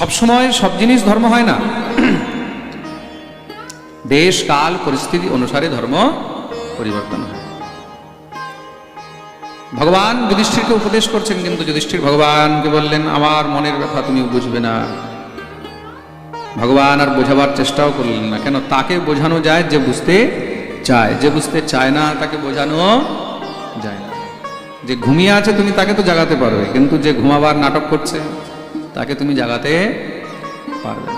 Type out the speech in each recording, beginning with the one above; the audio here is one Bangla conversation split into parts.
সবসময় সব জিনিস ধর্ম হয় না। দেশ, কাল, পরিস্থিতি অনুসারে ধর্ম পরিবর্তন হয়। ভগবান যুধিষ্ঠিরকে উপদেশ করছেন, কিন্তু যুধিষ্ঠির ভগবানকে বললেন, আমার মনের ব্যথা তুমি বুঝবে না। ভগবান আর বোঝাবার চেষ্টাও করলেন না। কেন? তাকে বোঝানো যায় যে বুঝতে চায়। যে বুঝতে চায় না, তাকে বোঝানো যায় না। যে ঘুমিয়ে আছে তুমি, তাকে তো জাগাতে পারবে। কিন্তু যে ঘুমাবার নাটক করছে তাকে তুমি জাগাতে পারবে।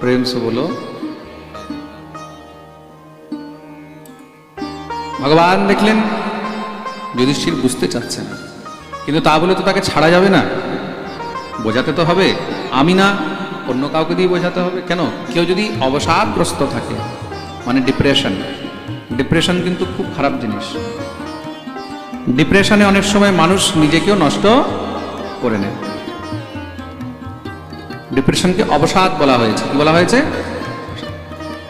প্রেম সে বলো। ভগবান দেখলেন যুধিষ্ঠির বুঝতে চাচ্ছে না কিন্তু তা বলে তো তাকে ছাড়া যাবে না। বোঝাতে তো হবে, আমি না, অন্য কাউকে দিয়ে বোঝাতে হবে। কেন? কেউ যদি অবসাদগ্রস্ত থাকে মানে ডিপ্রেশন ডিপ্রেশন কিন্তু খুব খারাপ জিনিস। ডিপ্রেশনে অনেক সময় মানুষ নিজেকেও নষ্ট করে নেয়। ডিপ্রেশনকে অবসাদ বলা হয়েছে। বলা হয়েছে?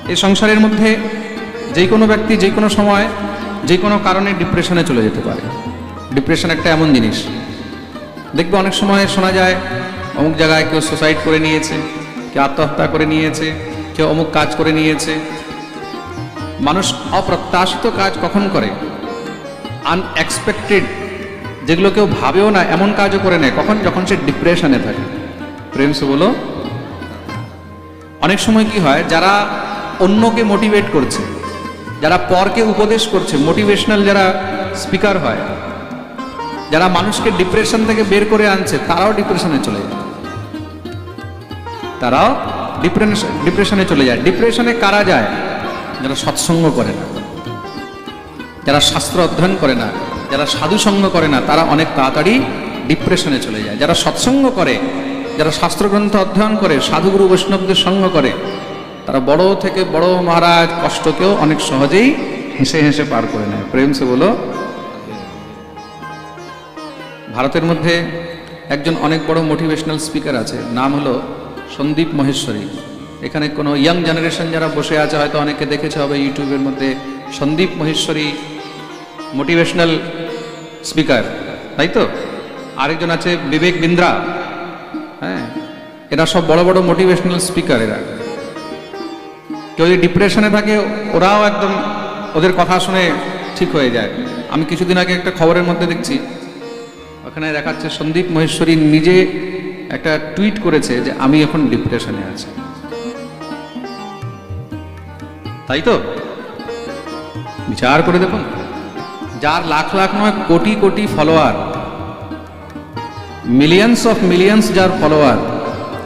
এই সংসারের মধ্যে যে কোনো ব্যক্তি যে কোনো সময় যে কোনো কারণে ডিপ্রেশনে চলে যেতে পারে। ডিপ্রেশন একটা এমন জিনিস। দেখবে অনেক সময় শোনা যায়, অমুক জায়গায় কেউ সুসাইড করে নিয়েছে, কেউ আত্মহত্যা করে নিয়েছে, কেউ অমুক কাজ করে নিয়েছে। মানুষ অপ্রত্যাশিত কাজ কখন করে? আনএক্সপেক্টেড যেগুলো কেউ ভাবেও না, এমন কাজও করে নেয়, কখন? যখন সে ডিপ্রেশনে থাকে। প্রেম সে বলো অনেক সময় কি হয়, যারা অন্যকে মোটিভেট করছে, যারা পরকে উপদেশ করছে মোটিভেশনাল যারা স্পিকার হয়, যারা মানুষকে ডিপ্রেশন থেকে বের করে আনছে, তারাও ডিপ্রেশনে চলে যায়। তারাও ডিপ্রেশন চলে যায়। ডিপ্রেশনে কারা যায়? যারা সৎসঙ্গ করে না, যারা শাস্ত্র অধ্যয়ন করে না, যারা সাধুসঙ্গ করে না, তারা অনেক তাড়াতাড়ি ডিপ্রেশনে চলে যায়। যারা সৎসঙ্গ করে যারা শাস্ত্রগ্রন্থ অধ্যয়ন করে, সাধুগুরু বৈষ্ণবদের সঙ্গ করে, তারা বড় থেকে বড় মহারাজ কষ্টকেও অনেক সহজেই হেসে হেসে পার করে নেয়। প্রেম সে বলো, ভারতের মধ্যে একজন অনেক বড় মোটিভেশনাল স্পিকার আছে, নাম হলো সন্দীপ মহেশ্বরী। এখানে কোনো ইয়াং জেনারেশন যারা বসে আছে, হয়তো অনেকে দেখেছে হবে ইউটিউবের মধ্যে, সন্দীপ মহেশ্বরী মোটিভেশনাল স্পিকার তাই তো? আরেকজন আছে বিবেক বিন্দ্রা। হ্যাঁ এরা সব বড় বড় মোটিভেশনাল স্পিকার এরা। কেউ যদি ডিপ্রেশনে থাকে, ওরাও একদম ওদের কথা শুনে ঠিক হয়ে যায়। আমি কিছুদিন আগে একটা খবরের মধ্যে দেখছি, ওখানে দেখাচ্ছে সন্দীপ মহেশ্বরী নিজে একটা টুইট করেছে যে, আমি এখন ডিপ্রেশনে আছি। তাই তো? বিচার করে দেখুন। যার লাখ লাখ নয়, crore crore follower millions of millions যার ফলোয়ার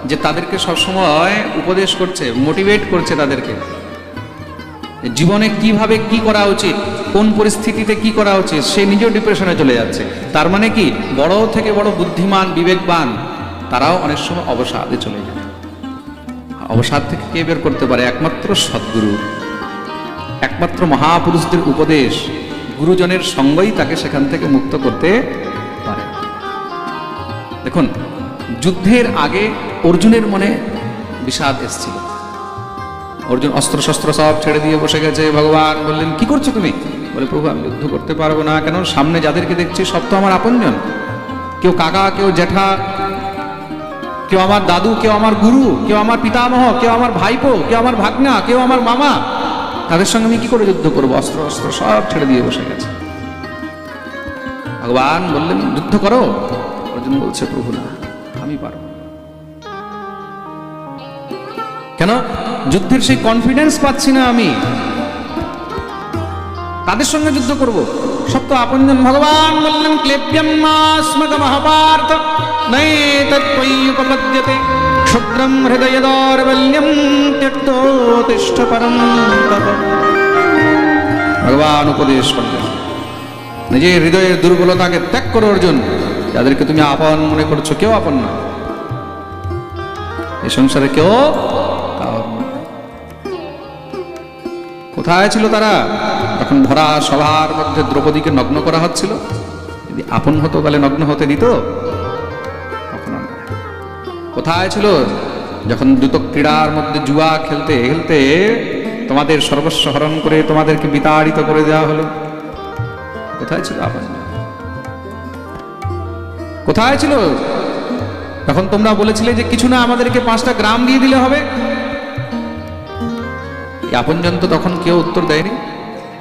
যে তাদেরকে সবসময় উপদেশ করছে মোটিভেট করছে তাদেরকে। জীবনে কীভাবে কি করা উচিত, কোন পরিস্থিতিতে কি করা উচিত, সে নিজেও ডিপ্রেশনে চলে যাচ্ছে। তার মানে কি, বড় থেকে বড় বুদ্ধিমান, বিবেকবান, তারাও অনেক সময় অবসাদে চলে যায়। অবসাদ থেকে কে বের করতে পারে? একমাত্র সদ্গুরু। একমাত্র মহাপুরুষদের উপদেশ, গুরুজনের সঙ্গই তাকে সেখান থেকে মুক্ত করতে দেখুন, যুদ্ধের আগে অর্জুনের মনে বিষাদ এসেছিল। অর্জুন অস্ত্র শস্ত্র সব ছেড়ে দিয়ে বসে গেছে। ভগবান বললেন, কি করছ তুমি? বলে, প্রভু, আমি যুদ্ধ করতে পারব না। কেন? সামনে যাদেরকে দেখছি, সব তো আমার আপনজন। কেউ কাকা, কেউ জ্যাঠা, কেউ আমার দাদু, কেউ আমার গুরু, কেউ আমার পিতামহ, কেউ আমার ভাইপো, কেউ আমার ভাগনা, কেউ আমার মামা। তাদের সঙ্গে আমি কি করে যুদ্ধ করব? অস্ত্র অস্ত্র সব ছেড়ে দিয়ে বসে গেছে। ভগবান বললেন, যুদ্ধ করো। অর্জুন বলছে, প্রভু না, আমি পারব কেন? যুদ্ধের সেই কনফিডেন্স পাচ্ছি না আমি। তাদের সঙ্গে যুদ্ধ করব? সব তো আপনজন। ভগবান বললেন মাস্মক মহাপার্থ নৈ তৎপয়ুপপদ্যতে ক্ষুদ্রম হৃদয় ত্যক্তো পরম ভগবান উপদেশ করলেন। নিজের হৃদয়ের দুর্বলতাকে ত্যাগ করো অর্জুন যাদেরকে তুমি আপন মনে করছ, কেউ আপন না। এই সংসারে কেউ কোথায় ছিল তারা? তখন ভরা সভার মধ্যে দ্রৌপদীকে নগ্ন করা হচ্ছিল। যদি আপন হতো, তাহলে নগ্ন হতে দিত? কোথায় ছিল? যখন দ্রুত ক্রীড়ার মধ্যে জুয়া খেলতে খেলতে তোমাদের সর্বস্ব হরণ করে তোমাদেরকে বিতাড়িত করে দেওয়া হলো। কোথায় ছিল আপন কোথায় ছিল? তখন তোমরা বলেছিলে যে কিছু না, আমাদেরকে পাঁচটা গ্রাম দিয়ে দিলে হবে। আপনজন তো তখন কেউ উত্তর দেয়নি।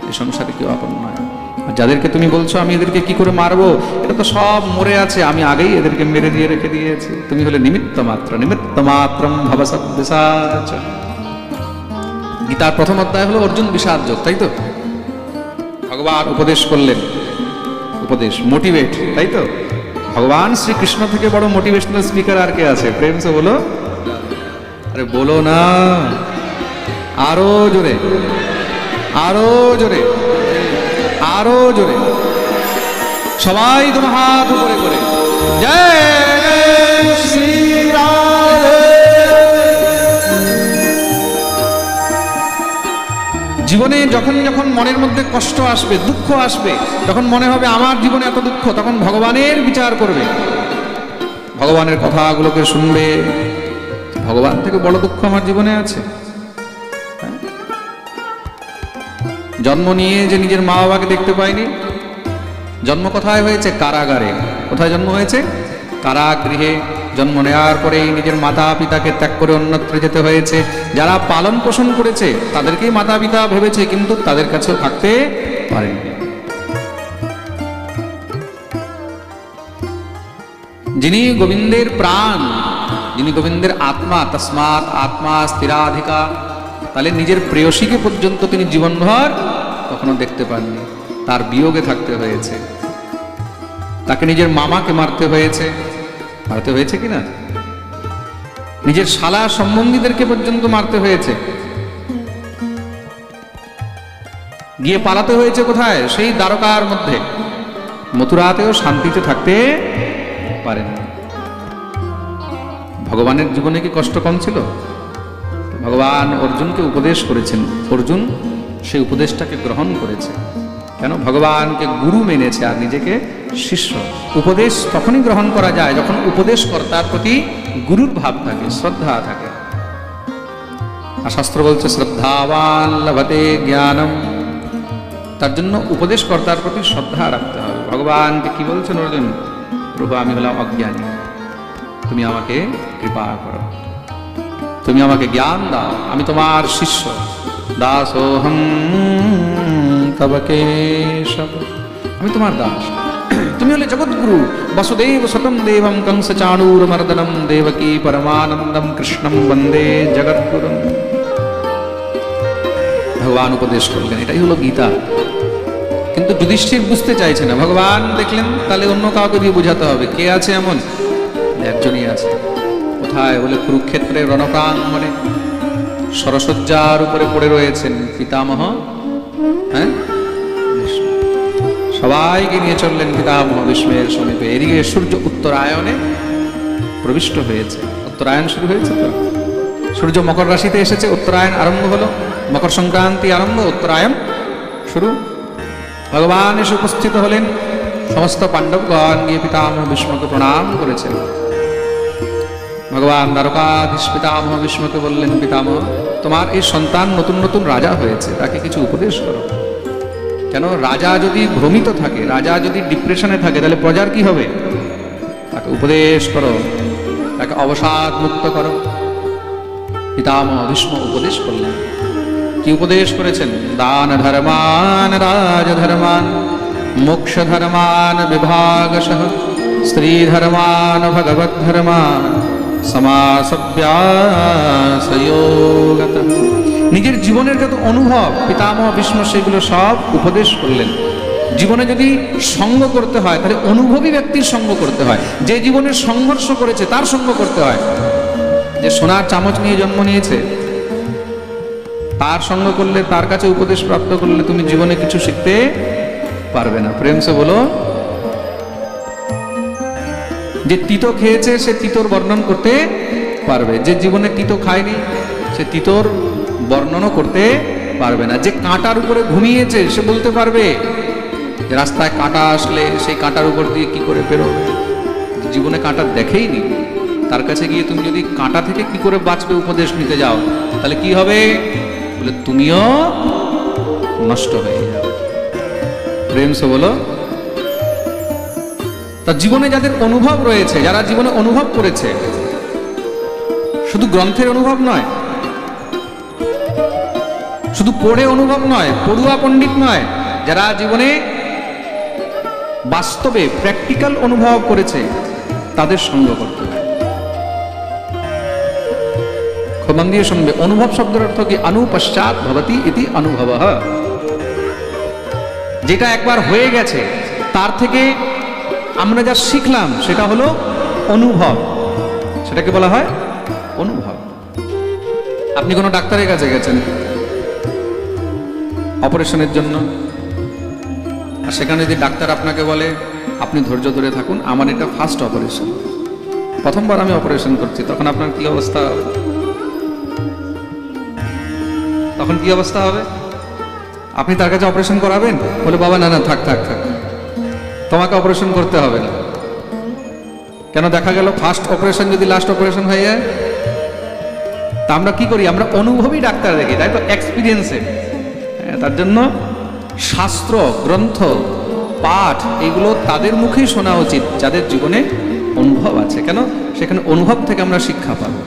এই সংসারে কেউ আপন নয়। আর যাদেরকে তুমি বলছো, আমি এদেরকে কি করে মারবো? এটা তো সব মরে আছে। আমি আগেই এদেরকে মেরে দিয়ে রেখে দিয়েছি। তুমি হলে নিমিত্ত মাত্র, নিমিত্ত মাত্রম বিসাচ গীতার প্রথম অধ্যায় হলো অর্জুন বিষাদ যোগ তাই তো? ভগবান উপদেশ করলেন। উপদেশ মোটিভেট তাই তো? ভগবান শ্রীকৃষ্ণ থেকে বড় মোটিভেশনাল স্পিকার আর কে আছে? প্রেম সে বলো। আরে বলো না। আরও জোরে। আরও জোরে। আরও জোরে। সবাই তোমার হাত উপরে করে। জয় শ্রী জীবনে যখন যখন মনের মধ্যে কষ্ট আসবে, দুঃখ আসবে তখন মনে হবে আমার জীবনে এত দুঃখ, তখন ভগবানের বিচার করবে। ভগবানের কথাগুলোকে শুনবে। ভগবান থেকে বড় দুঃখ আমার জীবনে আছে? জন্ম নিয়ে যে নিজের মা বাবাকে দেখতে পাইনি, জন্ম কোথায় হয়েছে? কারাগারে। কোথায় জন্ম হয়েছে? কারাগৃহে। জন্ম নেওয়ার পরেই নিজের মাতা পিতাকে ত্যাগ করে অন্যত্র যেতে হয়েছে। যারা পালন পোষণ করেছে, তাদেরকেই মাতা পিতা ভেবেছে, কিন্তু তাদের কাছে থাকতে পারেনি। যিনি গোবিন্দের প্রাণ, যিনি গোবিন্দের আত্মা, তসমাৎ আত্মা স্থিরাধিকা, তাহলে নিজের প্রেয়সীকে পর্যন্ত তিনি জীবনভর কখনো দেখতে পাননি। তার বিয়োগে থাকতে হয়েছে। তাকে নিজের মামাকে মারতে হয়েছে। মারতে হয়েছে কিনা? নিজের শালা সম্বন্ধীদেরকে পর্যন্ত মারতে হয়েছে। গিয়ে পালাতে হয়েছে কোথায়? সেই দ্বারকার মধ্যে। মথুরাতেও শান্তিতে থাকতে পারেন। ভগবানের জীবনে কি কষ্ট কম ছিল? ভগবান অর্জুনকে উপদেশ করেছেন। অর্জুন সেই উপদেশটাকে গ্রহণ করেছে। কেন? ভগবানকে গুরু মেনেছে আর নিজেকে শিষ্য। উপদেশ তখনই গ্রহণ করা যায় যখন উপদেশ কর্তার প্রতি গুরুর ভাব থাকে, শ্রদ্ধা থাকে। আর শাস্ত্র বলছে, শ্রদ্ধাবান লভতে জ্ঞানম। তার জন্য উপদেশ কর্তার প্রতি শ্রদ্ধা রাখতে হবে। ভগবানকে কি বলছেন অর্জুন? প্রভু, আমি হলাম অজ্ঞানী। তুমি আমাকে কৃপা করো। তুমি আমাকে জ্ঞান দাও। আমি তোমার শিষ্য। দাসোহম তব কেশব আমি তোমার দাস তুমি হলে জগৎগুরু বসুদেব সতম দেবম কংস চাণূর মর্দনম দেবকী পরমানন্দম কৃষ্ণম বন্দে জগৎগুরু ভগবান উপদেশ করলেন এটাই হলো গীতা কিন্তু যুধিষ্ঠির বুঝতে চাইছে না ভগবান দেখলেন তাহলে অন্য কাউকে দিয়ে বোঝাতে হবে কে আছে এমন একজনই আছে কোথায় বলে কুরুক্ষেত্রের রণপ্রাঙ্গণে সরসজ্জার উপরে পড়ে রয়েছেন পিতামহ হ্যাঁ? সবাইকে নিয়ে চললেন পিতামহ ভীষ্মের সমীপে। এদিকে সূর্য উত্তরায়ণে প্রবিষ্ট হয়েছে। উত্তরায়ণ শুরু হয়েছে তো? সূর্য মকর রাশিতে এসেছে, উত্তরায়ণ আরম্ভ হলো, মকর সংক্রান্তি আরম্ভ, উত্তরায়ণ শুরু। ভগবান এসে উপস্থিত হলেন, সমস্ত পাণ্ডবগণ গিয়ে পিতামহ ভীষ্মকে প্রণাম করেছেন। ভগবান দ্বারকাধীশ পিতামহ ভীষ্মকে বললেন, পিতামহ তোমার এই সন্তান নতুন নতুন রাজা হয়েছে, তাকে কিছু উপদেশ করো। কেন রাজা যদি ভ্রমিত থাকে, রাজা যদি ডিপ্রেশনে থাকে, তাহলে প্রজার কি হবে? তাকে উপদেশ করো, তাকে অবসাদ মুক্ত করো। পিতামহ ভীষ্ম উপদেশ করলেন। কি উপদেশ করেছেন? দান ধর্মান, রাজ ধর্মান, মোক্ষ ধর্মান, বিভাগশ, স্ত্রী ধর্মান, ভগবত ধর্মান। সমাসব্যাসয়োগত নিজের জীবনের যত অনুভব, পিতামহ ভীষ্ম সেগুলো সব উপদেশ করলেন। জীবনে যদি সঙ্গ করতে হয়, তাহলে অনুভবী ব্যক্তির সঙ্গ করতে হয়। যে জীবনে সংঘর্ষ করেছে, তার সঙ্গ করতে হয়। যে সোনার চামচ নিয়ে জন্ম নিয়েছে, তার সঙ্গ করলে, তার কাছে উপদেশ প্রাপ্ত করলে তুমি জীবনে কিছু শিখতে পারবে না। প্রেম সে বলো যে তিতো খেয়েছে, সে তিতোর বর্ণন করতে পারবে। যে জীবনে তিতো খায়নি, সে তিতোর বর্ণনও করতে পারবে না। যে কাঁটার উপরে ঘুমিয়েছে, সে বলতে পারবে, রাস্তায় কাঁটা আসলে সেই কাঁটার উপর দিয়ে কি করে বেরোবে? জীবনে কাঁটা দেখেই নি তার কাছে গিয়ে তুমি যদি কাঁটা থেকে কি করে বাঁচবে উপদেশ নিতে যাও, তাহলে কি হবে? বলে, তুমিও নষ্ট হয়ে যাবে। প্রেম সে বলো তা জীবনে যাদের অনুভব রয়েছে, যারা জীবনে অনুভব করেছে, শুধু গ্রন্থের অনুভব নয়, শুধু পড়ে অনুভব নয়, পড়ুয়া পণ্ডিত নয়, যারা জীবনে বাস্তবে প্র্যাকটিক্যাল অনুভব করেছে, তাদের সঙ্গ করতে হবে অনুভব শব্দের অর্থ কি? অনুপশ্চাৎ ইতি অনুভব। যেটা একবার হয়ে গেছে, তার থেকে আমরা যা শিখলাম, সেটা হলো অনুভব। সেটাকে বলা হয় অনুভব। আপনি কোনো ডাক্তারের কাছে গেছেন অপারেশনের জন্য? আর সেখানে যদি ডাক্তার আপনাকে বলে, আপনি ধৈর্য ধরে থাকুন, আমার এটা ফার্স্ট অপারেশন প্রথমবার আমি অপারেশন করছি, তখন আপনার কি অবস্থা? তখন কি অবস্থা হবে? আপনি তার কাছে অপারেশন করাবেন? বলে, বাবা, না না, থাক থাক থাক। তোমাকে অপারেশন করতে হবে না। কেন দেখা গেল ফার্স্ট অপারেশন যদি লাস্ট অপারেশন হয়ে যায়, তা আমরা কি করি? আমরা অনুভবী ডাক্তার দেখি, তাই তো? এক্সপিরিয়েন্সে তার জন্য শাস্ত্র, গ্রন্থ, পাঠ, এগুলো তাদের মুখেই শোনা উচিত, যাদের জীবনে অনুভব আছে। কেন? সেখানে অনুভব থেকে আমরা শিক্ষা পাবো।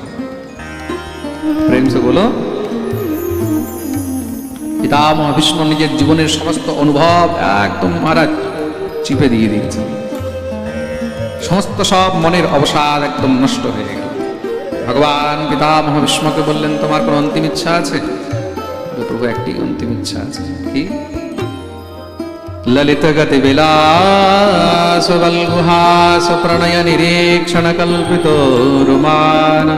বলো, পিতামহ বিষ্ণু নিজের জীবনের সমস্ত অনুভব একদম মহারাজ চিপে দিয়ে দিয়েছে সমস্ত সব মনের অবসাদ একদম নষ্ট হয়ে গেল ভগবান পিতামহ ভীষ্মকে বললেন তোমার কোনো অন্তিম ইচ্ছা আছে বলে, প্রভু একটি অন্তিম ইচ্ছা আছে কি ললিত গতি বিলাস বলগুহাস প্রণয় নিরীক্ষণ কল্পিত রুমান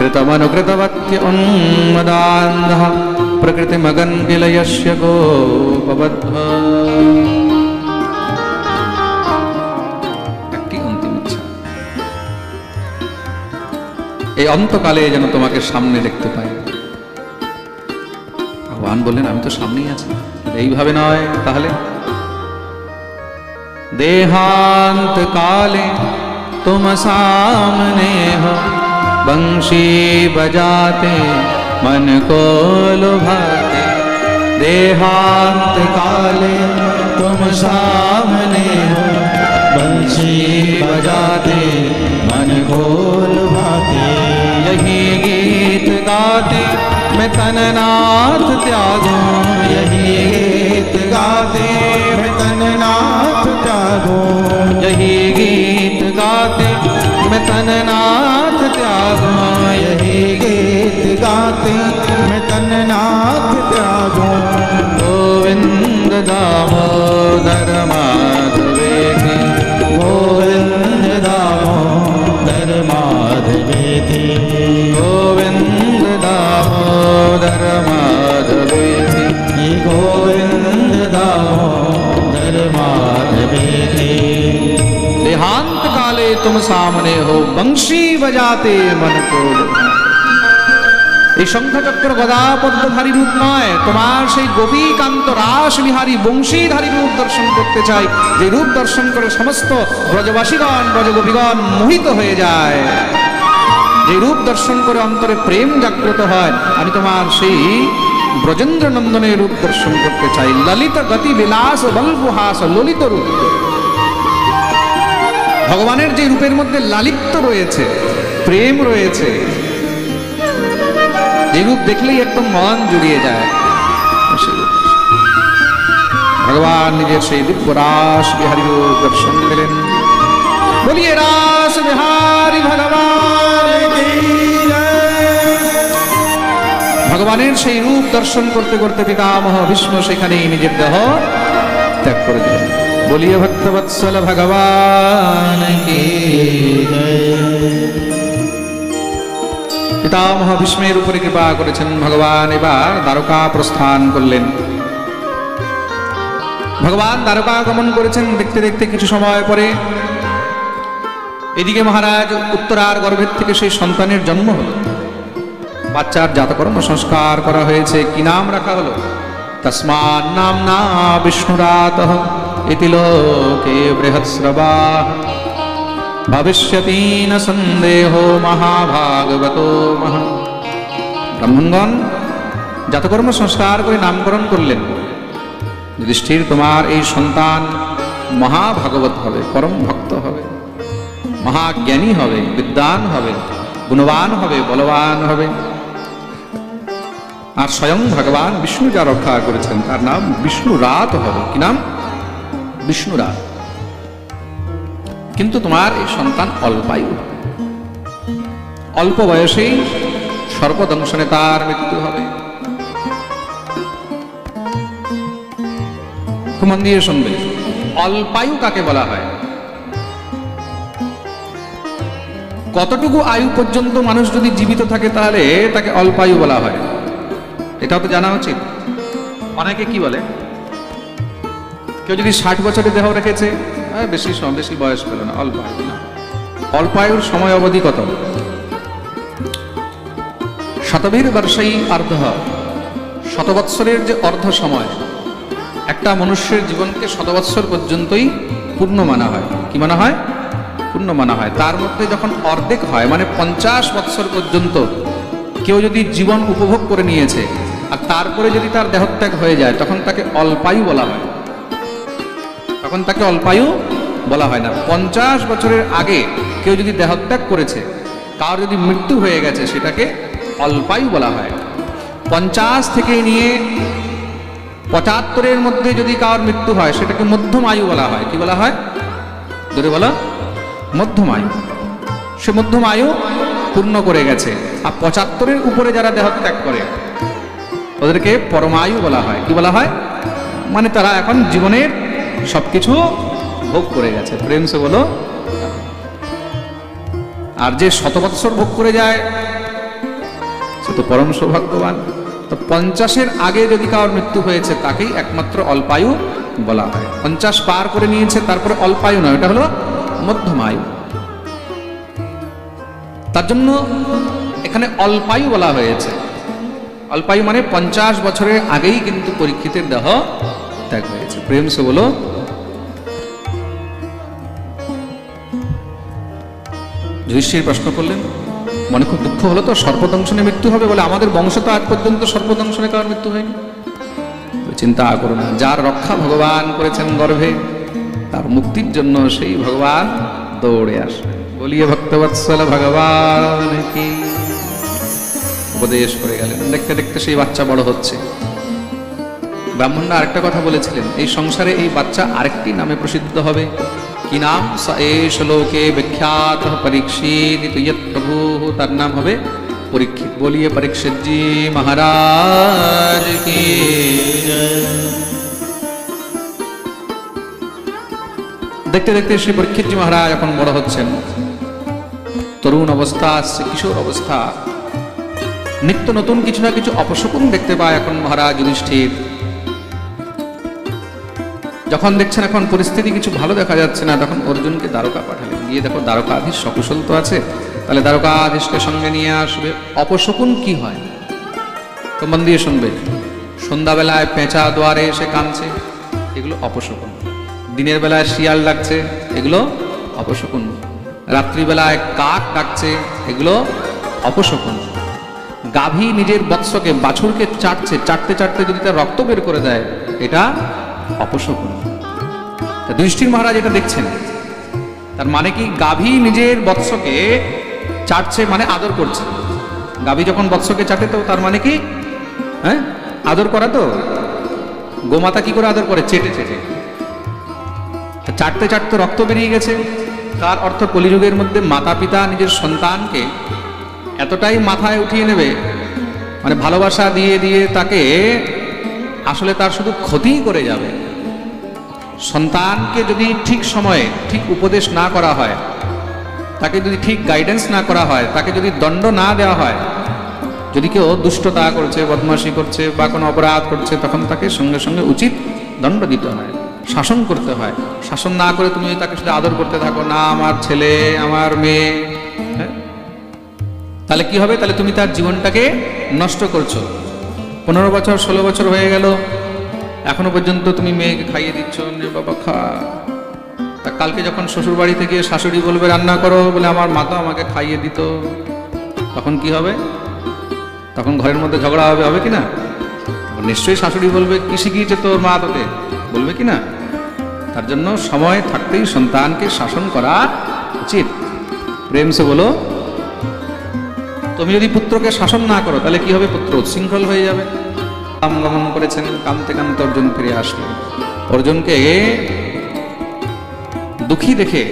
कृतमनुकृतवत्य उन्मदान्धः प्रकृतिमगन् किल यस्य गोपबद्ध এই অন্তকালে যেন তোমাকে সামনে দেখতে পাই ভগবান বললেন আমি তো সামনেই আছি এইভাবে নয় তাহলে देहांत काले तुम सामने हो बंशी बजाते मन को लुभाते देहांत काले तुम सामने हो बंशी बजाते मन को लुभाते यही गीत, मैं तननाथ त्यागूं। यही गीत गाते, मैं तननाथ त्यागो। यही गीत गाते, मैं तननाथ त्यागूं। यही गीत गाते, मैं तननाथ त्यागो। गोविंद दामोदर माधवेति, गोविंद दामोदर माधवेति। देहांत काले तुम सामने हो बंशी बजाते मन को लुभाते। এই শঙ্খচক্র গদা পদ্মধারী রূপ নয় তোমার সেই গোপীকান্ত রাস বিহারী বংশীধারী রূপ দর্শন করতে চাই যে রূপ দর্শন করে সমস্ত ব্রজবাসীগণ ব্রজগোপীগণ মোহিত হয়ে যায় যে রূপ দর্শন করে অন্তরে প্রেম জাগ্রত হয়, আমি তোমার সেই ব্রজেন্দ্র নন্দনের রূপ দর্শন করতে চাই। ললিত গতি বিলাস বলবুহাস ললিত রূপ। ভগবানের যে রূপের মধ্যে লালিত্য রয়েছে, প্রেম রয়েছে, যে রূপ দেখলেই একদম মন জুড়িয়ে যায়। ভগবান নিজের সেই দিব্য রাস বিহারী দর্শন দিলেন। বলিয়ে রাস বিহারী ভগবান। ভগবানের সেই রূপ দর্শন করতে করতে পিতামহ ভীষ্ম সেখানেই নিজের দেহ ত্যাগ করে দিলেন। বলিয়ে ভক্তবৎসল ভগবান পিতামহ ভীষ্মের উপরে কৃপা করেছেন। ভগবান এবার দ্বারকা প্রস্থান করলেন। ভগবান দ্বারকা গমন করেছেন দেখতে দেখতে কিছু সময় পরে। এদিকে মহারাজ উত্তরার গর্ভের থেকে সেই সন্তানের জন্ম হলো। বাচ্চার জাতকর্ম সংস্কার করা হয়েছে। কি নাম রাখা হলো? তসমান নাম না বিষ্ণুরাত ইতি লোকে বৃহৎস্রবা। ভবিষ্যতি ন সন্দেহ মহাভাগবত মহা। ব্রাহ্মণগণ, জাতকর্ম সংস্কার করে নামকরণ করলেন। যুধিষ্ঠির, তোমার এই সন্তান মহাভাগবত হবে, পরম ভক্ত হবে। মহাজ্ঞানী হবে, বিদ্বান হবে, গুণবান হবে, বলবান হবে। আর স্বয়ং ভগবান বিষ্ণু যা রক্ষা করেছেন। তার নাম বিষ্ণু রাত হবে। কি নাম? বিষ্ণু রাত কিন্তু তোমার এই সন্তান অল্পায়ু। অল্প বয়সেই সর্বদংশনে তার মৃত্যু হবে। মন দিয়ে শুনবে অল্পায়ু কাকে বলা হয়? কতটুকু আয়ু পর্যন্ত মানুষ যদি জীবিত থাকে তাহলে তাকে অল্পায়ু বলা হয়? এটাও তো জানা উচিত। অনেকে কি বলে? কেউ যদি ষাট বছরের দেহ রেখেছে বেশি বেশি বয়স পেল না, অল্প অল্পায়ুর সময় অবধি কত? শতবীর বর্ষাই অর্ধ শতবৎসরের যে অর্ধ সময়, একটা মনুষ্যের জীবনকে শতবৎসর পর্যন্তই পূর্ণ মানা হয়। কি মানা হয়? পূর্ণ মানা হয়। তার মধ্যে যখন অর্ধেক হয় মানে পঞ্চাশ বৎসর পর্যন্ত, কেউ যদি জীবন উপভোগ করে নিয়েছে আর তারপরে যদি তার দেহত্যাগ হয়ে যায়, তখন তাকে অল্পায়ু বলা হয়। তখন তাকে অল্পায়ু বলা হয় না। পঞ্চাশ বছরের আগে কেউ যদি দেহত্যাগ করেছে, কার যদি মৃত্যু হয়ে গেছে, সেটাকে অল্পায়ু বলা হয়। পঞ্চাশ থেকে নিয়ে পঁচাত্তরের মধ্যে যদি কার মৃত্যু হয়, সেটাকে মধ্যম আয়ু বলা হয়। কি বলা হয়? ধরে বলো। মধ্যম আয়ু সে মধ্যম আয়ু পূর্ণ করে গেছে। আর পঁচাত্তরের উপরে যারা দেহত্যাগ করে ওদেরকে পরমায়ু বলা হয়। কি বলা হয়? মানে তারা এখন জীবনের সবকিছু ভোগ করে গেছে। প্রেম বলো। আর যে শতবৎসর ভোগ করে যায়, সে তো পরম সৌভাগ্যবান। তো পঞ্চাশের আগে যদি কারোর মৃত্যু হয়েছে, তাকেই একমাত্র অল্পায়ু বলা হয়। পঞ্চাশ পার করে নিয়েছে, তারপরে অল্পায়ু নয় এটা হলো মধ্যমায়ু। তার জন্য এখানে অল্পায়ু বলা হয়েছে। অল্পায়ু মানে পঞ্চাশ বছরের আগেই কিন্তু পরীক্ষিতের দেহ ত্যাগ হয়েছে। প্রেম সে বলো। যুধিষ্ঠির প্রশ্ন করলেন, মনে খুব দুঃখ হলো তো? সর্পদংশনে মৃত্যু হবে বলে আমাদের বংশ তো আজ পর্যন্ত সর্পদংশনে কারোর মৃত্যু হয়নি। চিন্তা করো না, যার রক্ষা ভগবান করেছেন গর্ভে, তার মুক্তির জন্য সেই ভগবান দৌড়ে আসবে বলিয়ে ভক্তবৎসল ভগবান কি উপদেশ করে গেলেন। দেখতে দেখতে সেই বাচ্চা বড় হচ্ছে। ব্রাহ্মণরা আরেকটা কথা বলেছিলেন, এই সংসারে এই বাচ্চা আরেকটি নামে প্রসিদ্ধ হবে। কি নাম? স লোকে বিখ্যাত পরীক্ষিত প্রভু, তার নাম হবে পরীক্ষিত। বলিয়ে পরীক্ষিত জি মহারাজ দেখতে দেখতে শ্রী পরীক্ষিত জি মহারাজ এখন বড় হচ্ছেন। তরুণ অবস্থা কিশোর অবস্থা। নিত্য নতুন কিছু না কিছু অপশকুন দেখতে পায় এখন মহারাজ যুধিষ্ঠির। যখন দেখছেন এখন পরিস্থিতি কিছু ভালো দেখা যাচ্ছে না, তখন অর্জুনকে দ্বারকা পাঠালেন। গিয়ে দেখো দ্বারকাধীশ সকুশল তো আছে, তাহলে দ্বারকাধীশকে সঙ্গে নিয়ে আসবে। অপশকুন কি হয়? তো মন দিয়ে শুনবে। সন্ধ্যাবেলায় পেঁচা দুয়ারে এসে কাঁদছে, এগুলো অপশকুন। দিনের বেলায় শিয়াল ডাকছে, এগুলো অপশকুন। রাত্রিবেলায় কাক ডাকছে, এগুলো অপশকুন। গাভী নিজের বৎসকে বাছুরকে চাটছে, চাটতে চাটতে যদি তার রক্ত বের করে দেয়, এটা অপশকুন। যুধিষ্ঠির মহারাজ এটা দেখছেন। তার মানে কি গাভী নিজের বৎসকে চাটছে মানে আদর করছে। গাভী যখন বৎসকে চাটে তো তার মানে কি? হ্যাঁ? আদর করা তো? গোমাতা কি করে আদর করে? চেটে চেটে। চাটতে চাটতে রক্ত বেরিয়ে গেছে। তার অর্থ কলিযুগের মধ্যে মাতা পিতা নিজের সন্তানকে এতটাই মাথায় উঠিয়ে নেবে মানে ভালোবাসা দিয়ে দিয়ে তাকে আসলে তার শুধু ক্ষতিই করে যাবে। সন্তানকে যদি ঠিক সময়ে ঠিক উপদেশ না করা হয়, তাকে যদি ঠিক গাইডেন্স না করা হয়, তাকে যদি দণ্ড না দেওয়া হয়, যদি কেউ দুষ্টতা করছে, বদমাশি করছে বা কোনো অপরাধ করছে, তখন তাকে সঙ্গে সঙ্গে উচিত দণ্ড দিতে হয়, শাসন করতে হয়। শাসন না করে তুমি তাকে শুধু আদর করতে থাকো, না, আমার ছেলে, আমার মেয়ে। হ্যাঁ? তাহলে কি হবে? তাহলে তুমি তার জীবনটাকে নষ্ট করছ। পনেরো বছর, ষোলো বছর হয়ে গেল। এখনও পর্যন্ত তুমি মেয়েকে খাইয়ে দিচ্ছ বাবা, খা। তা কালকে যখন শ্বশুর বাড়ি থেকে শাশুড়ি বলবে, রান্না করো, বলে আমার মা তো আমাকে খাইয়ে দিত। তখন কি হবে? তখন ঘরের মধ্যে ঝগড়া হবে হবে কি না? নিশ্চয়ই শাশুড়ি বলবে, কি শিখিয়েছে তোর মা তোকে? বলবে কি না? তার জন্য সময় থাকতেই সন্তানকে শাসন করা উচিত। প্রেম সে বলো তুমি যদি পুত্রকে শাসন না করো তাহলে কি হবে পুত্র উচ্ছৃঙ্খল হয়ে যাবে কাম গমন করেছেন কামতে কামতে অর্জুন ফিরে আসলেন অর্জুনকে দুঃখী দেখে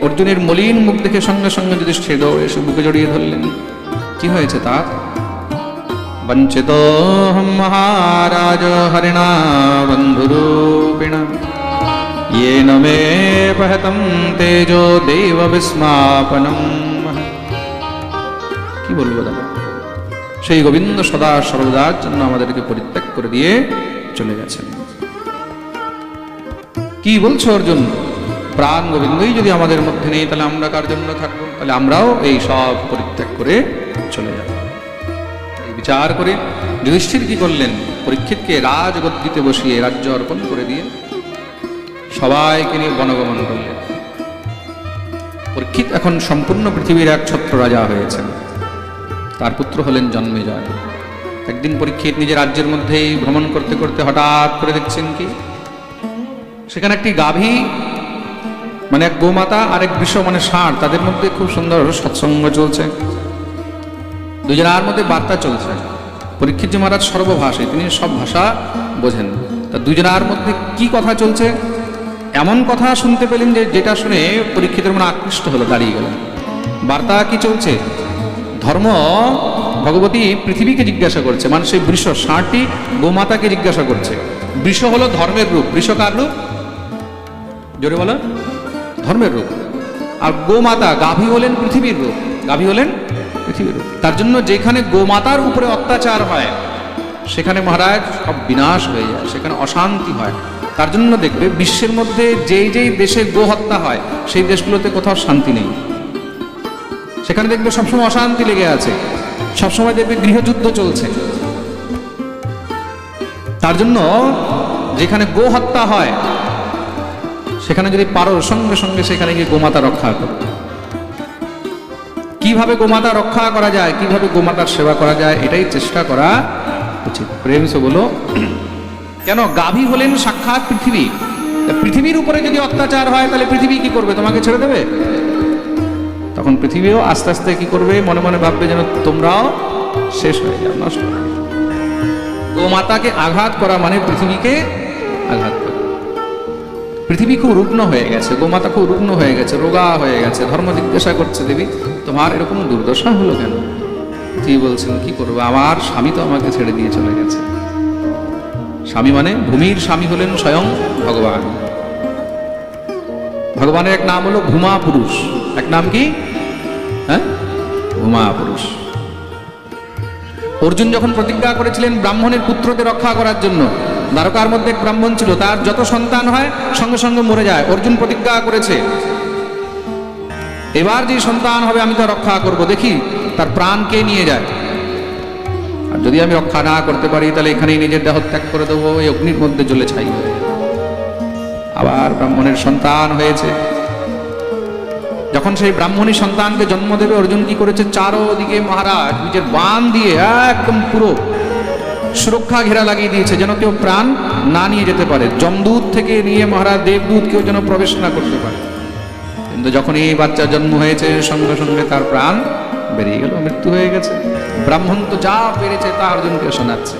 অর্জুনের মলিন মুখ দেখে সঙ্গে সঙ্গে যদি ছেদ এসে বুকে জড়িয়ে ধরলেন কি হয়েছে তার বঞ্চিত মহারাজ হরিণা বন্ধুরূপিণ येन मे पहतं तेजो देव বিস্মাপনম কি বলব দাদা? সেই গোবিন্দ সদা সর্বদার জন্য আমাদেরকে পরিত্যাগ করে দিয়ে চলে গেছেন। কি বলছো অর্জুন? প্রাণ গোবিন্দই যদি আমাদের মধ্যে নেই, তাহলে আমরা কার জন্য থাকব? তাহলে আমরাও এই সব পরিত্যাগ করে চলে যাব। এই বিচার করে যুধিষ্ঠির কি করলেন? পরীক্ষিতকে রাজগদ্দিতে বসিয়ে রাজ্য অর্পণ করে দিয়ে সবাইকে নিয়ে বনগমন করলেন। পরীক্ষিত এখন সম্পূর্ণ পৃথিবীর এক ছত্র রাজা হয়েছেন। তার পুত্র হলেন জন্মেজয় একদিন পরীক্ষিত নিজের রাজ্যের মধ্যেই ভ্রমণ করতে করতে হঠাৎ করে দেখছেন কি? সেখানে একটি গাভী মানে এক গোমাতা আর এক বিশ্ব মানে ষাঁড়, তাদের মধ্যে খুব সুন্দর সৎসঙ্গ চলছে। দুজনের মধ্যে বার্তা চলছে। পরীক্ষিত যে মহারাজ সর্বভাষী, তিনি সব ভাষা বোঝেন। তা দুজনের মধ্যে কি কথা চলছে? এমন কথা শুনতে পেলেন যে যেটা শুনে পরীক্ষিতের মনে আকৃষ্ট হলো, দাঁড়িয়ে গেল বার্তা কি চলছে? ধর্ম ভগবতী পৃথিবীকে জিজ্ঞাসা করছে মানে সেই বৃষ ষাঁড়টি গোমাতাকে জিজ্ঞাসা করছে। বৃষ হলো ধর্মের রূপ। বৃষ কার রূপ? জোরে বলো। ধর্মের রূপ। আর গোমাতা, গাভী হলেন পৃথিবীর রূপ। গাভী হলেন পৃথিবীর রূপ। তার জন্য যেখানে গোমাতার উপরে অত্যাচার হয়, সেখানে মহারাজ সব বিনাশ হয়ে যায়, সেখানে অশান্তি হয়। তার জন্য দেখবে, বিশ্বের মধ্যে যেই যেই দেশে গো হত্যা হয়, সেই দেশগুলোতে কোথাও শান্তি নেই। সেখানে দেখবে সবসময় অশান্তি লেগে আছে। সবসময় দেখবে গৃহযুদ্ধ চলছে। তার জন্য যেখানে গো হত্যা হয়, সেখানে যদি পারো, সঙ্গে সঙ্গে সেখানে গিয়ে গোমাতা রক্ষা করো। কীভাবে গোমাতা রক্ষা করা যায়, কীভাবে গোমাতার সেবা করা যায়, এটাই চেষ্টা করা উচিত। প্রেম সে বলো, কেন গাভী হলেন সাক্ষাৎ পৃথিবী? পৃথিবীর উপরে যদি অত্যাচার হয়, তাহলে পৃথিবী কি করবে? তোমাকে ছেড়ে দেবে? তখন পৃথিবীও আস্তে আস্তে কি করবে? মনে মনে ভাববে যেন তোমরাও শেষ হয়ে যাও, নষ্ট হয়ে যাও। গোমাতাকে আঘাত করা মানে পৃথিবীকে আঘাত করা। পৃথিবী খুব রুগ্ন হয়ে গেছে, গোমাতা খুব রুগ্ন হয়ে গেছে, রোগা হয়ে গেছে, ধর্ম জিজ্ঞাসা করছে, দেবী, তোমার এরকম দুর্দশা হলো কেন? তিনি বলছেন, কি করব? আমার স্বামী তো আমাকে ছেড়ে দিয়ে চলে গেছে। স্বামী মানে ভূমির স্বামী হলেন স্বয়ং ভগবান। ভগবানের এক নাম হলো ভূমা পুরুষ। এক নাম কি? হ্যাঁ? ভূমা পুরুষ অর্জুন যখন প্রতিজ্ঞা করেছিলেন ব্রাহ্মণের পুত্রদের রক্ষা করার জন্য, দ্বারকার মধ্যে এক ব্রাহ্মণ ছিল, তার যত সন্তান হয় সঙ্গে সঙ্গে মরে যায়। অর্জুন প্রতিজ্ঞা করেছে, এবার যে সন্তান হবে আমি তা রক্ষা করব, দেখি তার প্রাণ কে নিয়ে যায়। আর যদি আমি রক্ষা না করতে পারি, তাহলে এখানেই নিজের দেহ ত্যাগ করে দেবো, এই অগ্নির মধ্যে জ্বলে ছাই আবার ব্রাহ্মণের সন্তান হয়েছে। যখন সেই ব্রাহ্মণী সন্তানকে জন্ম দেবে, অর্জুন কি করেছে? চারোদিকে মহারাজ নিজের বান দিয়ে একদম পুরো সুরক্ষা ঘেরা লাগিয়ে দিয়েছে, যেন কেউ প্রাণ না নিয়ে যেতে পারে। যমদূত থেকে নিয়ে মহারাজ দেবদূত কেউ যেন প্রবেশ না করতে পারে। কিন্তু যখন এই বাচ্চা জন্ম হয়েছে, সঙ্গে সঙ্গে তার প্রাণ বেরিয়ে গেল, মৃত্যু হয়ে গেছে। ব্রাহ্মণ তো যা পেরেছে, তা অর্জুনকে শোনাচ্ছে।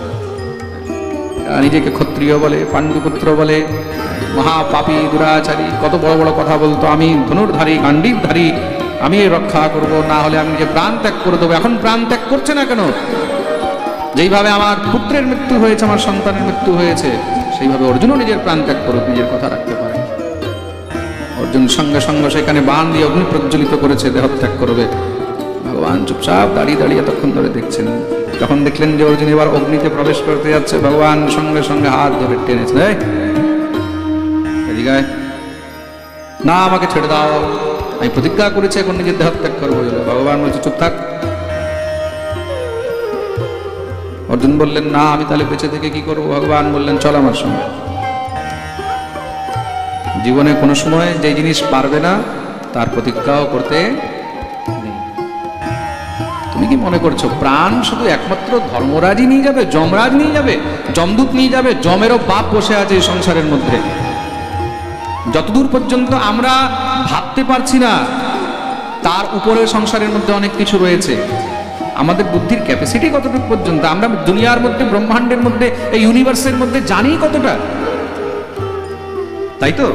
নিজেকে ক্ষত্রিয় বলে, পাণ্ডুপুত্র বলে, মহাপাপী দুরাচারী, কত বড় বড় কথা বলতো, আমি ধনুর্ধারী গান্ডীবধারী আমি রক্ষা করব, না হলে আমি যে প্রাণ ত্যাগ করে দেবো, এখন প্রাণ ত্যাগ করছে না কেন? যেইভাবে আমার পুত্রের মৃত্যু হয়েছে, আমার সন্তানের মৃত্যু হয়েছে, সেইভাবে অর্জুনও নিজের প্রাণ ত্যাগ করুক, নিজের কথা রাখতে পারে। অর্জুন সঙ্গে সঙ্গে সেখানে বান দিয়ে অগ্নি প্রজ্বলিত করেছে, দেহত্যাগ করবে। ভগবান চুপচাপ দাঁড়িয়ে দাঁড়িয়ে এতক্ষণ ধরে দেখছেন। যখন দেখলেন যে অর্জুন এবার অগ্নিতে প্রবেশ করতে যাচ্ছে, ভগবান সঙ্গে সঙ্গে হাত ধরে টেনেছে না, আমাকে ছেড়ে দাও। আমি প্রতিজ্ঞা করেছি, এখন নিজের দেহত্যাগ করব। ভগবান বলছে, চুপ থাক। অর্জুন বললেন, না, আমি তাহলে বেঁচে থেকে কি করব? ভগবান বললেন, চল আমার সঙ্গে। জীবনে কোনো সময় যে জিনিস পারবে না, তার প্রতিজ্ঞাও করতে তুমি কি মনে করছ? প্রাণ শুধু একমাত্র ধর্মরাজই নিয়ে যাবে, যমরাজ নিয়ে যাবে, যমদূত নিয়ে যাবে, যমেরও বাপ বসে আছে এই সংসারের মধ্যে? যতদূর পর্যন্ত আমরা ভাবতে পারছি না, তার উপরে সংসারের মধ্যে অনেক কিছু রয়েছে। আমাদের বুদ্ধির ক্যাপাসিটি কতটুকু পর্যন্ত? আমরা দুনিয়ার মধ্যে, ব্রহ্মাণ্ডের মধ্যে, এই ইউনিভার্সের মধ্যে জানি কতটা। তাই তো?